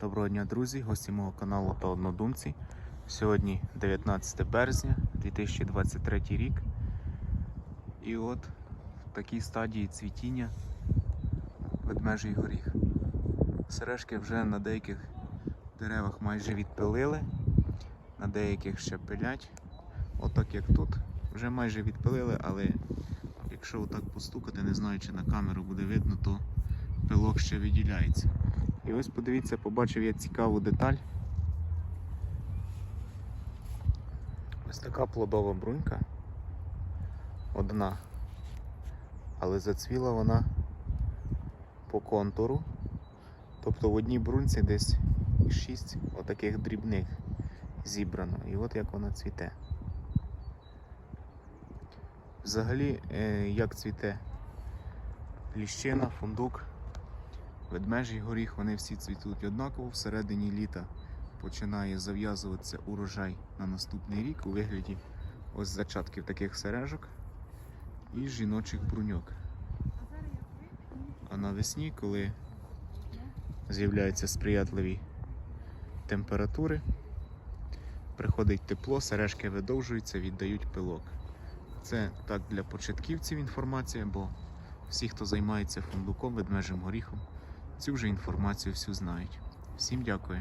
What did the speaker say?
Доброго дня, друзі, гості мого каналу та однодумці. Сьогодні 19 березня 2023 рік. І от в такій стадії цвітіння ведмежий горіх. Сережки вже на деяких деревах майже відпилили, на деяких ще пилять. Отак як тут. Вже майже відпилили, але якщо отак постукати, не знаю, чи на камеру буде видно, то пилок ще виділяється. І ось подивіться, побачив я цікаву деталь. Ось така плодова брунька. Одна. Але зацвіла вона по контуру. Тобто в одній брунці десь 6 отаких дрібних зібрано. І от як вона цвіте. Взагалі, е, як цвіте ліщина, фундук, ведмежий горіх, вони всі цвітуть однаково. Всередині літа починає зав'язуватися урожай на наступний рік у вигляді ось зачатків таких сережок і жіночих бруньок. А навесні, коли з'являються сприятливі температури, приходить тепло, сережки видовжуються, віддають пилок. Це так для початківців інформація, бо всі, хто займається фундуком, ведмежим горіхом, цю вже інформацію всю знають. Всім дякую.